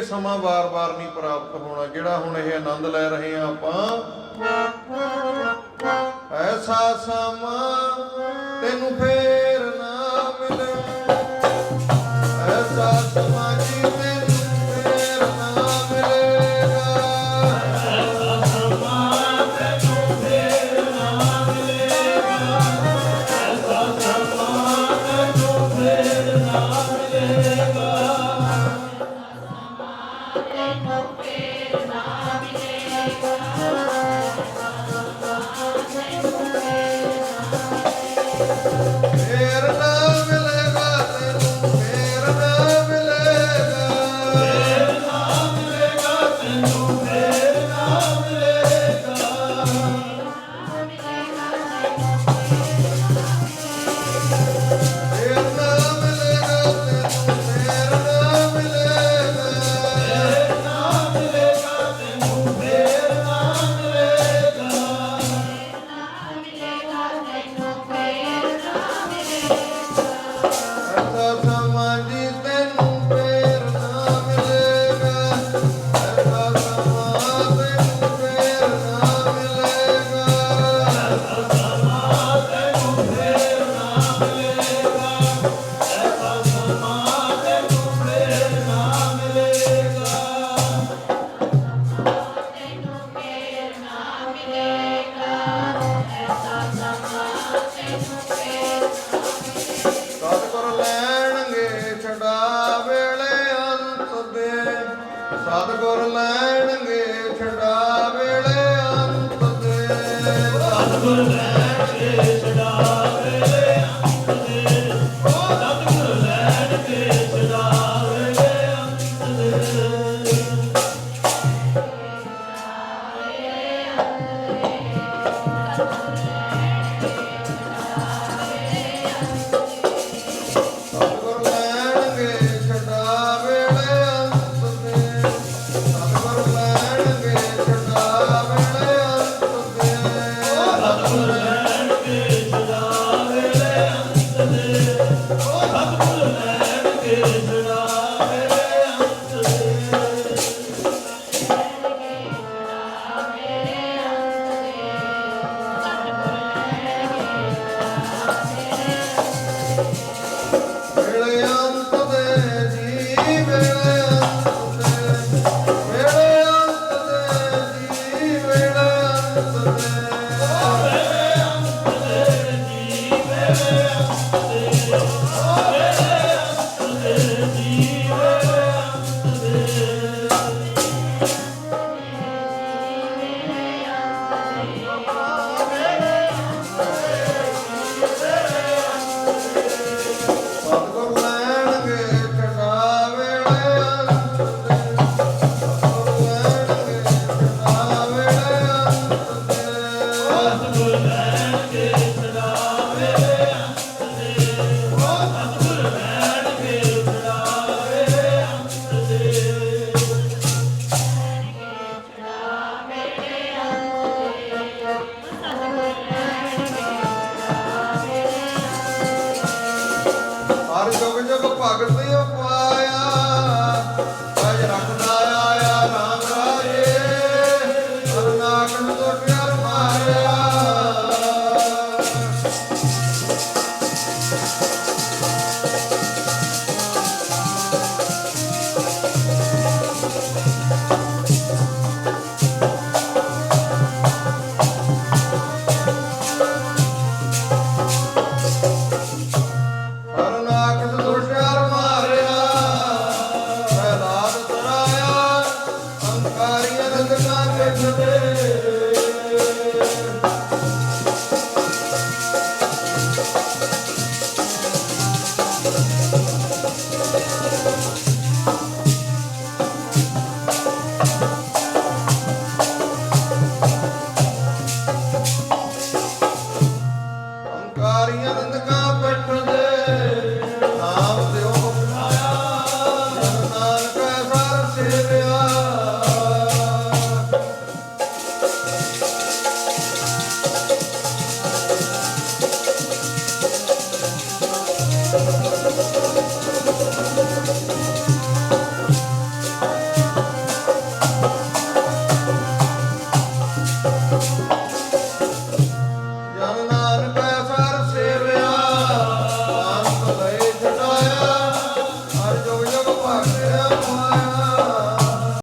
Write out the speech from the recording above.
ਇਹ ਸਮਾਂ ਵਾਰ-ਵਾਰ ਨਹੀਂ ਪ੍ਰਾਪਤ ਹੋਣਾ, ਜਿਹੜਾ ਹੁਣ ਇਹ ਆਨੰਦ ਲੈ ਰਹੇ ਆ ਆਪਾਂ। ਐਸਾ ਸਮਾਂ ਤੈਨੂੰ ਫੇਰ ਸਤਗੁਰ Father.